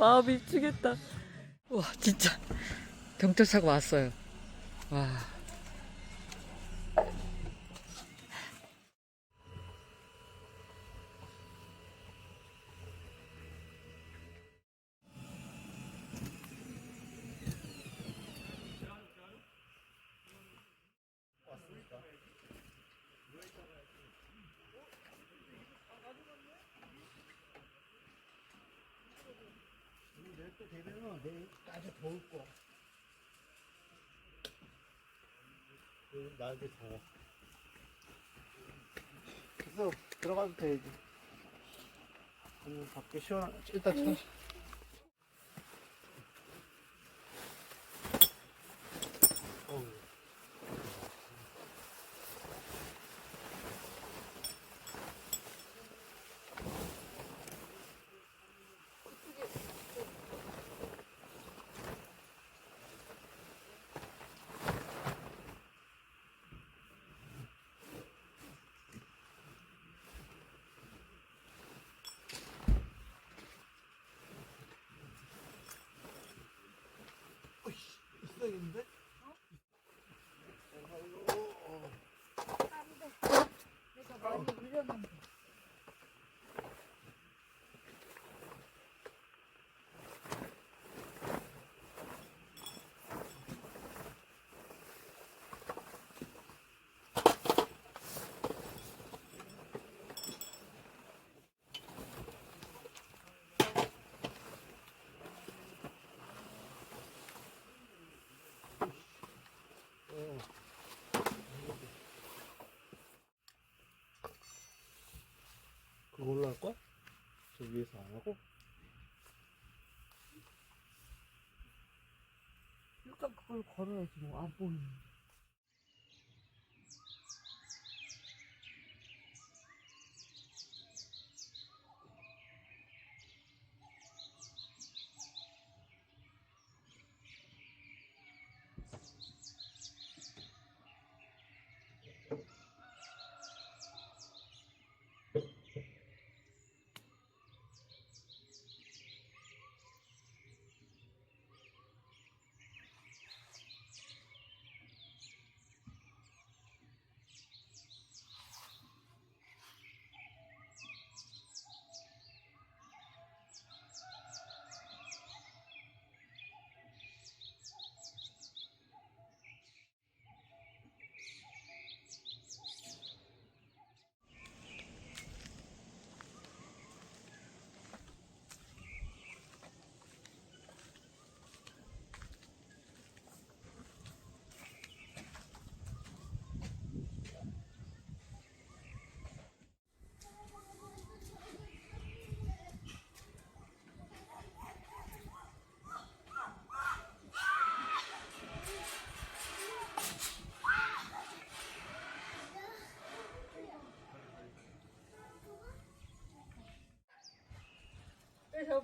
마음 미치겠다. 와 진짜 경찰차가 왔어요. 와. 내일 또 되면은 내일 아주 더울 거. 날도 더워. 그래서 들어가도 돼야지. 오늘 밖에 시원, 일단 차. 할 거야? 저 위에서 안 하고? 일단 그걸 걸어야지 뭐 안 보이는.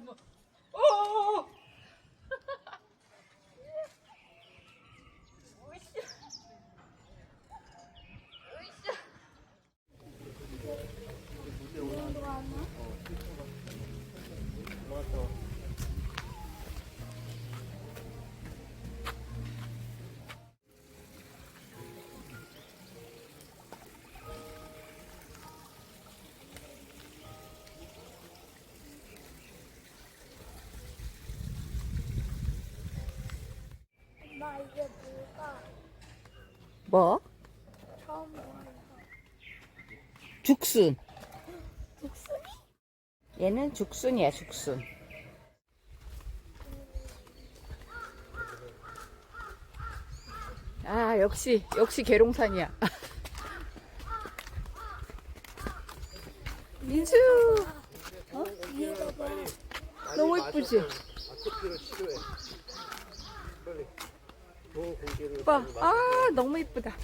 much. 이게 뭐가 뭐? 처음 보는 죽순. 독수리? 얘는 죽순이야, 죽순. 아, 역시, 역시 계룡산이야. 민수! 어? 봐. 너무 이쁘지? 아토피를 치료해. 빨리. 좋은 공기를. 오빠, 아, 너무 이쁘다.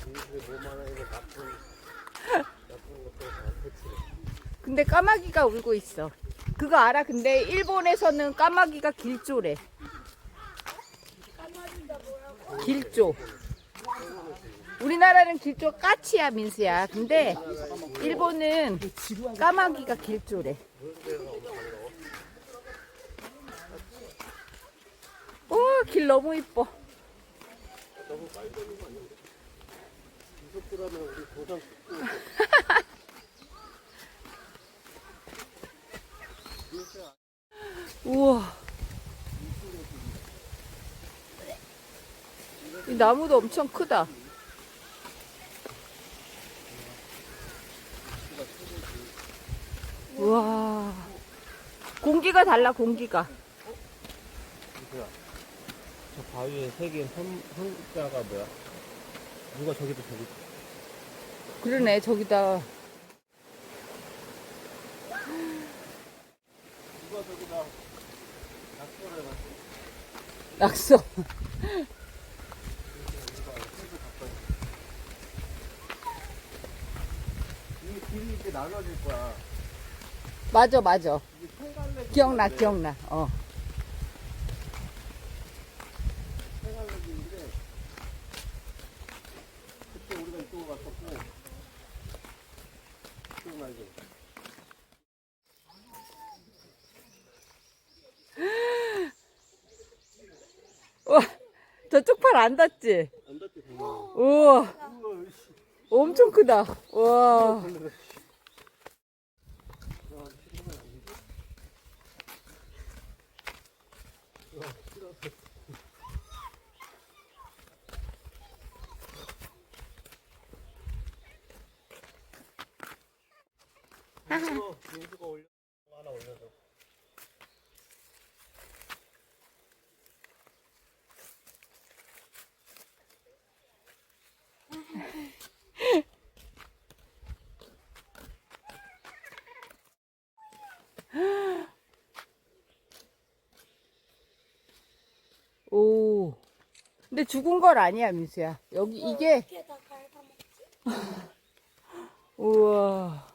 근데 까마귀가 울고 있어. 그거 알아? 근데 일본에서는 까마귀가 길조래. 길조. 우리나라는 길조 까치야, 민수야. 근데 일본은 까마귀가 길조래. 길 너무 이뻐. 이석들하면 우리 도장. 우와. 이 나무도 엄청 크다. 우와. 공기가 달라, 공기가. 저 바위에 새긴 한, 한자가 뭐야? 누가 저기도 저기 그러네, 저기다. 누가 저기다 낙서를 해놨어? 낙서. 이게 길이 이제 나눠질 거야. 맞아, 맞아. 이게 기억나, 기억나. 어. 세갈래 길인데 그때 우리가 이쪽으로 갔었고 기억나지? 우와, 저쪽 팔 안 닿지? 안 닿지. 우와. 엄청 크다. 와. 벌레가 씨. 야, 싫으면 안 되지? 야, 싫어서. 민수가, 민수가 올려 하나 올려줘. 오. 근데 죽은 걸 아니야, 민수야. 여기 이게 어떻게 다 갉아먹지? 우와.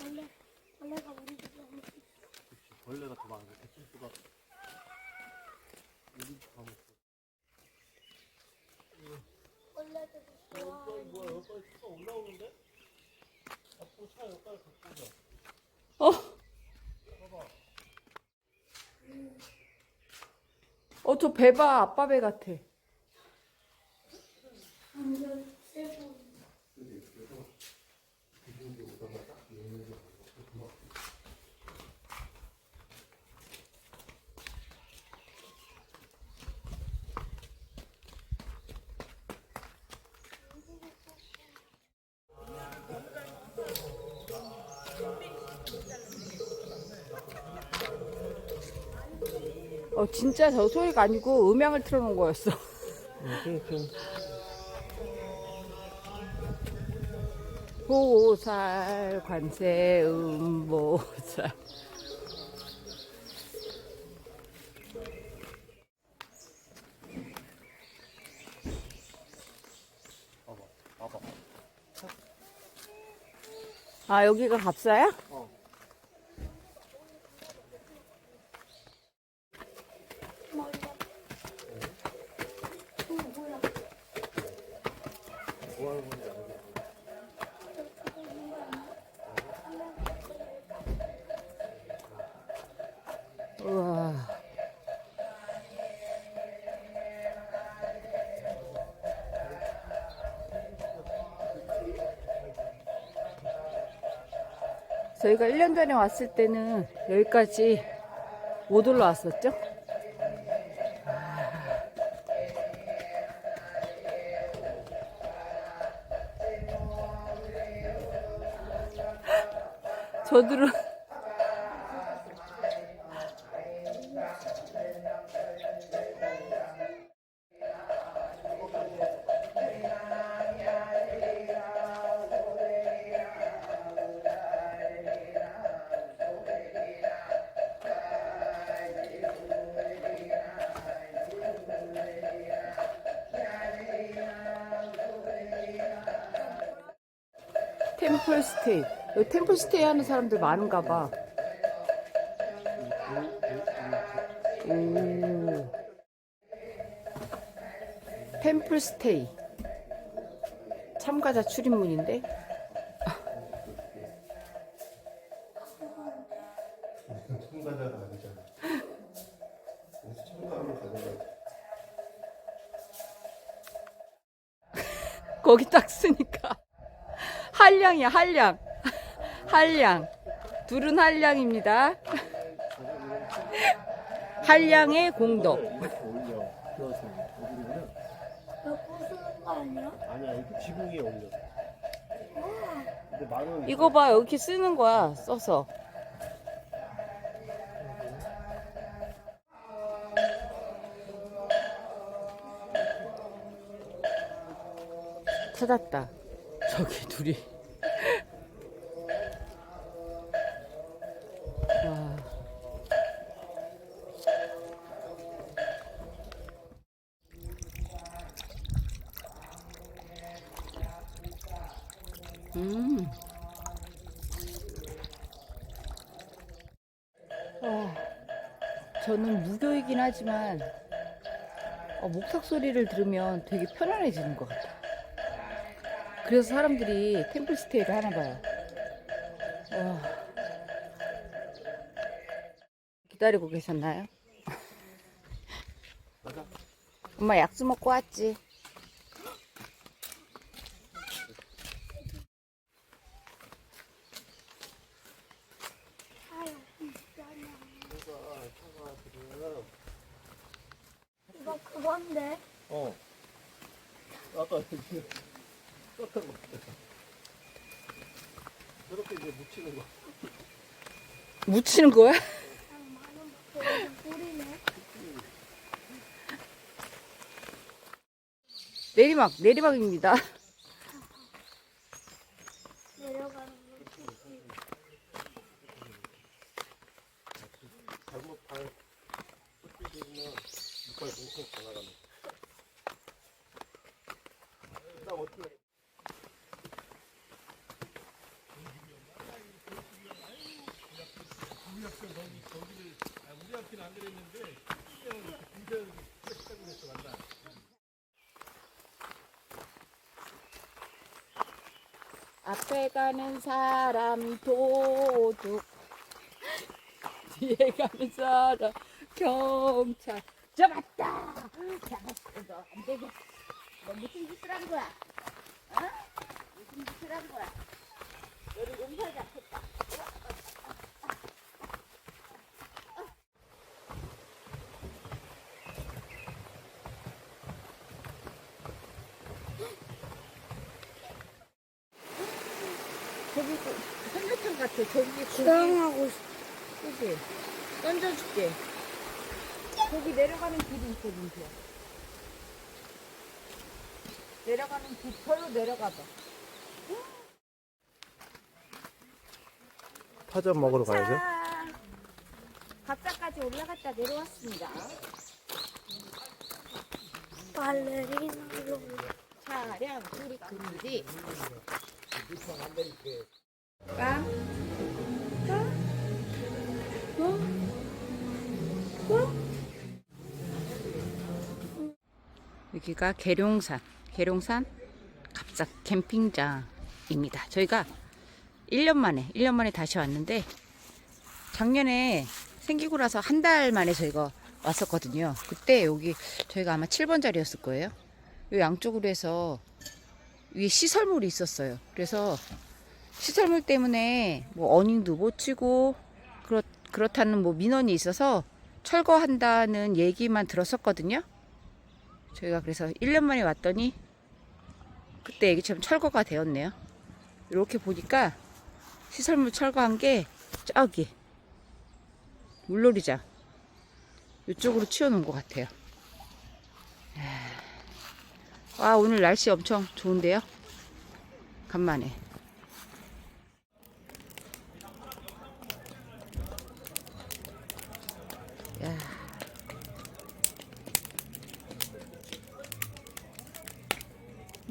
원래 원래가 우리 벌레가 더 많아. 개체수가. 우리 다. 원래들이 좋아. 여기까지 뭐야, 여기까지 차가 올라오는데? 앞으로 차 여기까지 갖고 오자. 어, 봐봐. 어, 저 배 봐. 아빠 배 같아. 진짜 저 소리가 아니고 음향을 틀어놓은 거였어. 보살, 관세, 음보살. 아, 여기가 갑사야? 저희가 1년 전에 왔을 때는 여기까지 못 올라왔었죠? 저들은 템플스테이. 여기 템플스테이 하는 사람들 많은가 봐. 템플스테이. 참가자 출입문인데? 거기 딱 쓰니까. 한량이야 한량. 한량. 둘은 한량입니다. 한량의 공덕. 이거 봐 이렇게 쓰는 거야 써서. 찾았다. 저기 둘이 저는 무교이긴 하지만 어, 목탁 소리를 들으면 되게 편안해지는 것 같아. 그래서 사람들이 템플스테이를 하나 봐요. 와. 기다리고 계셨나요? 엄마 약수 먹고 왔지. 아유, 진짜. 이거 그건데. 어. 아까 여기 썼던 거. 저렇게 이제 묻히는 거. 묻히는 거야? 뿌리네. 내리막, 내리막입니다. 내려가는 거. 잘못 발 꽂히면 이빨 뭉쳐 나가는. 딱 어떻게? 앞에 가는 사람 도둑. 뒤에 가는 사람 경찰 잡았다 잡았어 너 안 되겠어 너 무슨 짓을 한 거야 어? 무슨 짓을 한 거야 너를 용서 잡혔다 저기 그 삼계탕 같아 저기 고기 수영하고. 그지? 던져줄게. 거기 내려가는 길이 있어, 민수야. 내려가는 길, 절로 내려가봐. 파전 먹으러 가야죠. 자, 갑자까지 올라갔다 내려왔습니다. 발레리나로. 차량 출입 금지. 깜. 여기가 계룡산, 계룡산 갑작 캠핑장입니다. 저희가 1년 만에, 1년 만에 다시 왔는데 작년에 생기고 나서 한 달 만에 저희가 왔었거든요. 그때 여기 저희가 아마 7번 자리였을 거예요. 이 양쪽으로 해서 위에 시설물이 있었어요. 그래서 시설물 때문에 뭐 어닝도 못 치고 그렇 그렇다는 뭐 민원이 있어서 철거한다는 얘기만 들었었거든요. 저희가 그래서 1년 만에 왔더니 그때 얘기처럼 철거가 되었네요. 이렇게 보니까 시설물 철거한 게 저기 물놀이장 이쪽으로 치워놓은 것 같아요. 아 오늘 날씨 엄청 좋은데요? 간만에.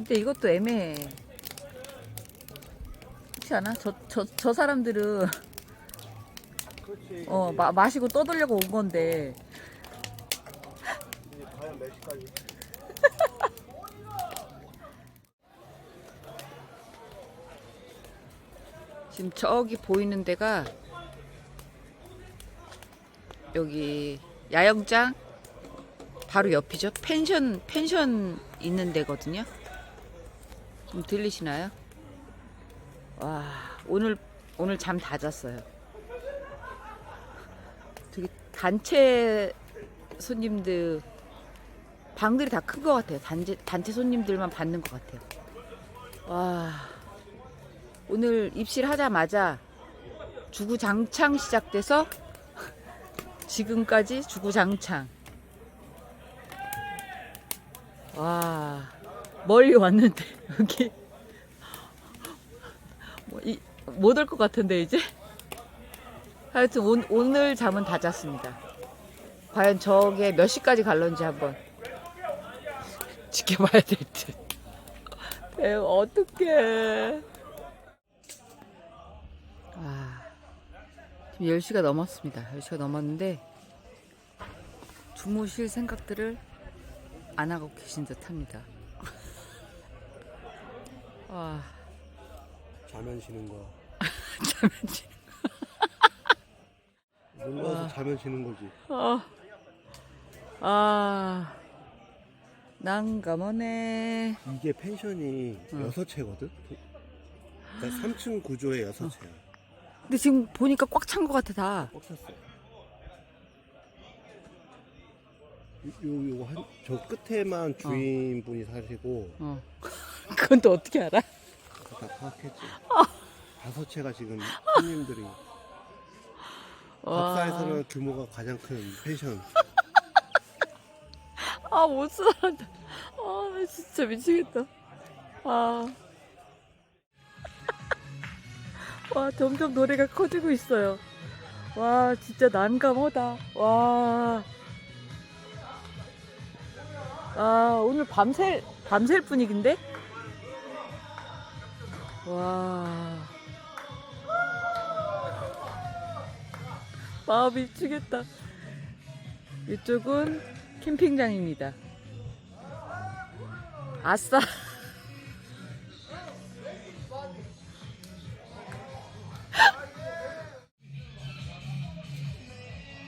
근데 이것도 애매해. 그렇지 않아? 저, 저, 저 사람들은 그렇지. 어, 마, 마시고 떠들려고 온 건데 이제 과연 몇 시까지? 지금 저기 보이는 데가 여기 야영장 바로 옆이죠. 펜션 펜션 있는 데거든요. 좀 들리시나요? 와 오늘 오늘 잠 다 잤어요. 되게 단체 손님들 방들이 다 큰 것 같아요. 단체 단체 손님들만 받는 것 같아요. 와 오늘 입실하자마자 주구장창 시작돼서 지금까지 주구장창. 와 멀리 왔는데 여기. 뭐못올 것 같은데 이제? 하여튼 오, 오늘 잠은 다 잤습니다. 과연 저게 몇 시까지 갈런지 한번 지켜봐야 될 듯. 에 어떡해. 아 지금 10시가 넘었습니다. 10시가 넘었는데 주무실 생각들을 안 하고 계신 듯 합니다 와 자면 쉬는 거. 잠깐 놀라서 자면 쉬는 거지. 아, 아, 난감하네. 이게 펜션이 응. 여섯 채거든. 그러니까 3층 구조의 여섯 채야. 근데 지금 보니까 꽉 찬 것 같아, 다. 꽉 찼어. 요, 요, 한, 저 끝에만 주인분이 사시고, 어. 그건 또 어떻게 알아? 다 파악했지. 어. 다섯 채가 지금 손님들이. 박사에서는 규모가 가장 큰 펜션. 아, 못 살았다. 아, 나 진짜 미치겠다. 아. 와, 점점 노래가 커지고 있어요. 와, 진짜 난감하다. 와. 아, 오늘 밤샐, 밤샐 분위기인데? 와. 아, 미치겠다. 이쪽은 캠핑장입니다. 아싸.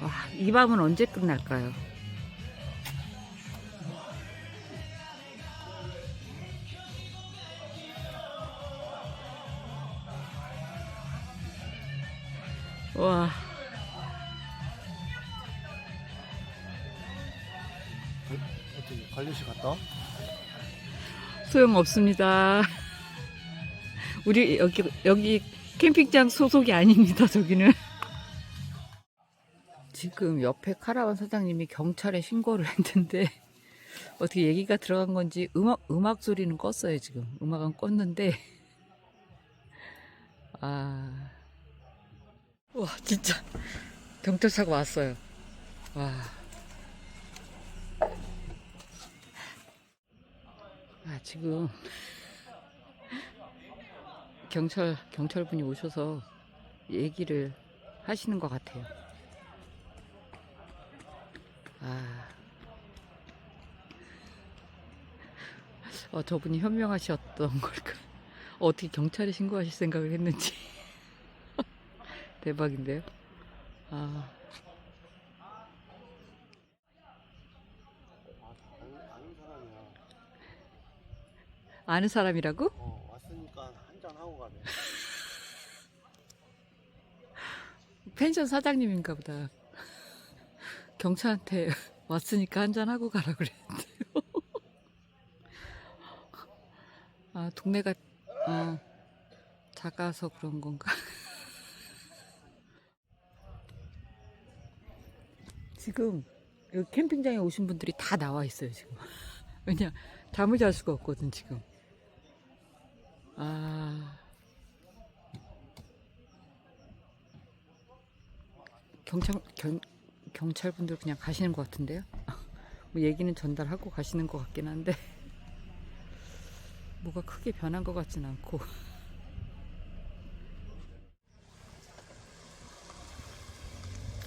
와, 이 밤은 언제 끝날까요? 어떻게 관리실 갔다? 와? 소용 없습니다. 우리 여기 여기 캠핑장 소속이 아닙니다. 저기는. 지금 옆에 카라반 사장님이 경찰에 신고를 했는데 어떻게 얘기가 들어간 건지 음악 음악 소리는 껐어요 지금 음악은 껐는데 아. 와 진짜 경찰차가 왔어요. 와. 아 지금 경찰 경찰분이 오셔서 얘기를 하시는 것 같아요. 아, 어, 저분이 현명하셨던 걸까? 어떻게 경찰에 신고하실 생각을 했는지 대박인데요. 아, 아는 사람이야. 아는 사람이라고? 어, 왔으니까 한잔 하고 가네. 펜션 사장님인가 보다. 경찰한테 왔으니까 한잔 하고 가라 그랬는데요. 아, 동네가 어, 작아서 그런 건가? 지금 여기 캠핑장에 오신 분들이 다 나와 있어요, 지금. 왜냐, 잠을 잘 수가 없거든, 지금. 아. 경찰 경, 경찰분들 그냥 가시는 것 같은데요. 뭐 얘기는 전달하고 가시는 것 같긴 한데 뭐가 크게 변한 것 같진 않고.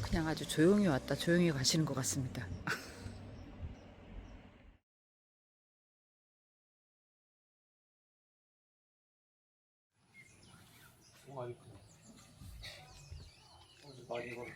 그냥 아주 조용히 왔다 조용히 가시는 것 같습니다. 오, 많이